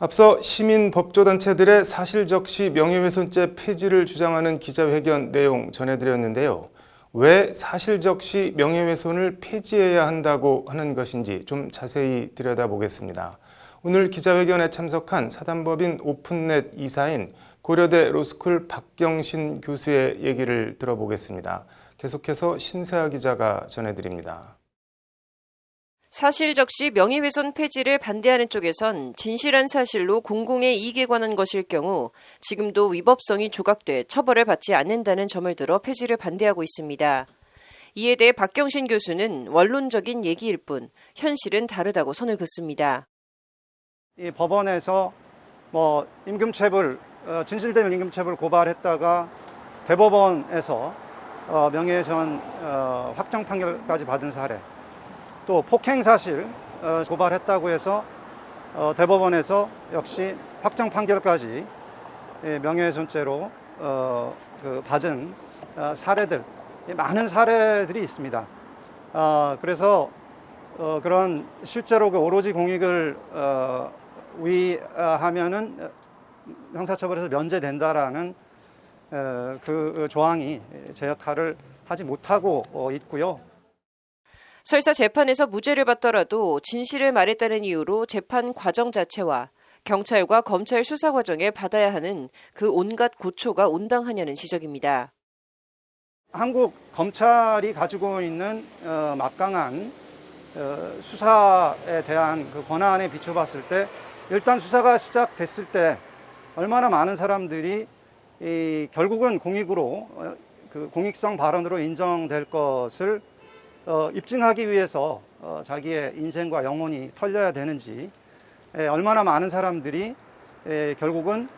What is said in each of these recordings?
앞서 시민 법조단체들의 사실적시 명예훼손죄 폐지를 주장하는 기자회견 내용 전해드렸는데요. 왜 사실적시 명예훼손을 폐지해야 한다고 하는 것인지 좀 자세히 들여다보겠습니다. 오늘 기자회견에 참석한 사단법인 오픈넷 이사인 고려대 로스쿨 박경신 교수의 얘기를 들어보겠습니다. 계속해서 신세아 기자가 전해드립니다. 사실 적시 명예훼손 폐지를 반대하는 쪽에선 진실한 사실로 공공의 이익에 관한 것일 경우 지금도 위법성이 조각돼 처벌을 받지 않는다는 점을 들어 폐지를 반대하고 있습니다. 이에 대해 박경신 교수는 원론적인 얘기일 뿐 현실은 다르다고 선을 긋습니다. 이 법원에서 뭐 임금체불 어, 진실된 임금체불 고발했다가 대법원에서 어, 명예훼손 어, 확정 판결까지 받은 사례 또 폭행 사실 어, 고발했다고 해서 어, 대법원에서 역시 확정 판결까지 예, 명예훼손죄로 어, 그 받은 어, 사례들 예, 많은 사례들이 있습니다. 아, 그래서 어, 그런 실제로 그 오로지 공익을 어, 위하면은 어, 형사처벌에서 면제된다라는 어, 그 조항이 제 역할을 하지 못하고 어, 있고요. 설사 재판에서 무죄를 받더라도 진실을 말했다는 이유로 재판 과정 자체와 경찰과 검찰 수사 과정에 받아야 하는 그 온갖 고초가 온당하냐는 지적입니다. 한국 검찰이 가지고 있는 어, 막강한 어, 수사에 대한 그 권한에 비춰봤을 때 일단 수사가 시작됐을 때 얼마나 많은 사람들이 이 결국은 공익으로 어, 그 공익성 발언으로 인정될 것을 어, 입증하기 위해서 어, 자기의 인생과 영혼이 털려야 되는지 에, 얼마나 많은 사람들이 에, 결국은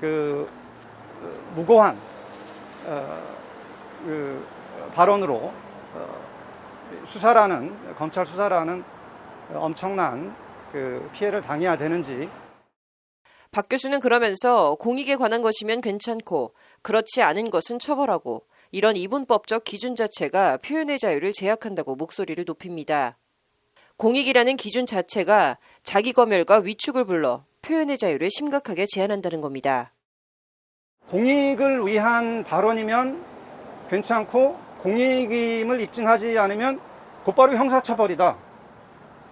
그 어, 무고한 어, 그 발언으로 어, 수사라는 검찰 수사라는 엄청난 그 피해를 당해야 되는지. 박 교수는 그러면서 공익에 관한 것이면 괜찮고 그렇지 않은 것은 처벌하고 이런 이분법적 기준 자체가 표현의 자유를 제약한다고 목소리를 높입니다. 공익이라는 기준 자체가 자기 검열과 위축을 불러 표현의 자유를 심각하게 제한한다는 겁니다. 공익을 위한 발언이면 괜찮고 공익임을 입증하지 않으면 곧바로 형사처벌이다.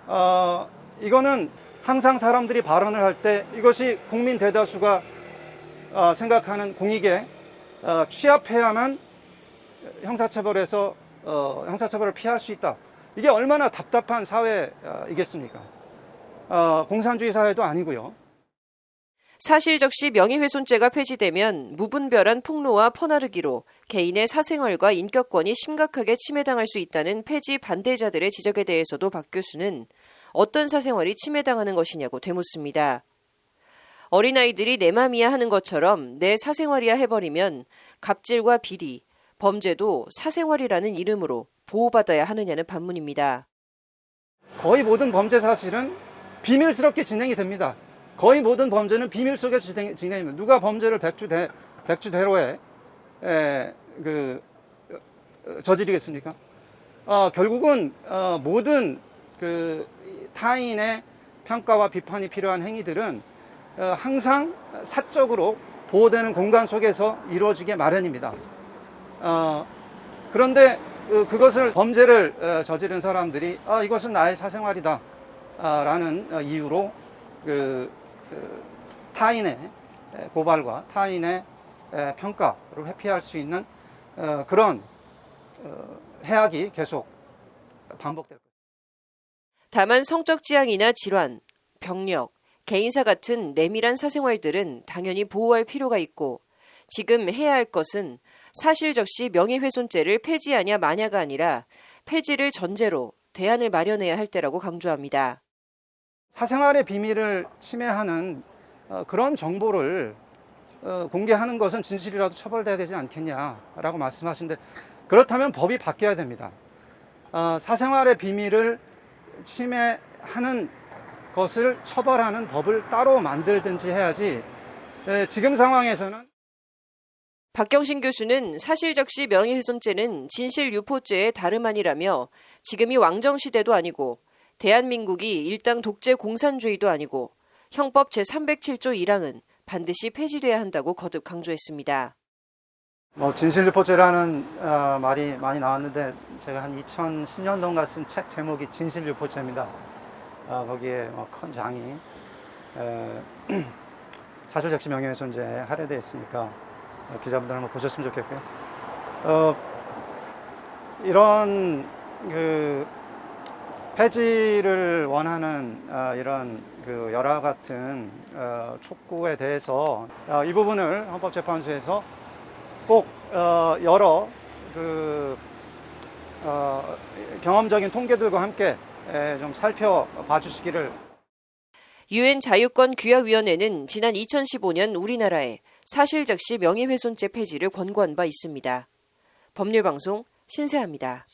어, 이거는 항상 사람들이 발언을 할 때 이것이 국민 대다수가 어, 생각하는 공익에 어, 취합해야만 형사처벌에서 어, 형사처벌을 피할 수 있다. 이게 얼마나 답답한 사회이겠습니까? 어, 공산주의 사회도 아니고요. 사실적시 명예훼손죄가 폐지되면 무분별한 폭로와 퍼나르기로 개인의 사생활과 인격권이 심각하게 침해당할 수 있다는 폐지 반대자들의 지적에 대해서도 박 교수는 어떤 사생활이 침해당하는 것이냐고 되묻습니다. 어린아이들이 내 맘이야 하는 것처럼 내 사생활이야 해버리면 갑질과 비리, 범죄도 사생활이라는 이름으로 보호받아야 하느냐는 반문입니다. 거의 모든 범죄 사실은 비밀스럽게 진행이 됩니다. 거의 모든 범죄는 비밀 속에서 진행, 진행됩니다. 누가 범죄를 백주대, 백주대로에 에, 그, 어, 저지르겠습니까? 어, 결국은 어, 모든 그 타인의 평가와 비판이 필요한 행위들은 어, 항상 사적으로 보호되는 공간 속에서 이루어지게 마련입니다. 어, 그런데 그, 그것을 범죄를 어, 저지른 사람들이 아, 이것은 나의 사생활이다 아, 라는 어, 이유로 그, 그 타인의 에, 고발과 타인의 에, 평가를 회피할 수 있는 어, 그런 어, 해악이 계속 반복될 것입니다. 다만 성적 지향이나 질환, 병력, 개인사 같은 내밀한 사생활들은 당연히 보호할 필요가 있고 지금 해야 할 것은 사실 적시 명예훼손죄를 폐지하냐 마냐가 아니라 폐지를 전제로 대안을 마련해야 할 때라고 강조합니다. 사생활의 비밀을 침해하는 어, 그런 정보를 어, 공개하는 것은 진실이라도 처벌돼야 되지 않겠냐라고 말씀하시는데 그렇다면 법이 바뀌어야 됩니다. 어, 사생활의 비밀을 침해하는 것을 처벌하는 법을 따로 만들든지 해야지 에, 지금 상황에서는 박경신 교수는 사실적시 명예훼손죄는 진실유포죄의 다름 아니라며 지금이 왕정시대도 아니고 대한민국이 일당 독재 공산주의도 아니고 형법 제307조 1항은 반드시 폐지돼야 한다고 거듭 강조했습니다. 뭐 진실유포죄라는 어, 말이 많이 나왔는데 제가 한 2010년도인가 쓴 책 제목이 진실유포죄입니다. 어, 거기에 뭐 큰 장이 에, 사실적시 명예훼손죄에 할애되어 있으니까 어, 기자분들 한번 보셨으면 좋겠고요. 어, 이런 그 폐지를 원하는 어, 이런 그 열화 같은 어, 촉구에 대해서 어, 이 부분을 헌법재판소에서 꼭 어, 여러 그 어, 경험적인 통계들과 함께 에, 좀 살펴봐 주시기를 유엔 자유권 규약위원회는 지난 2015년 우리나라에 사실적시 명예훼손죄 폐지를 권고한 바 있습니다. 법률방송 신세아입니다.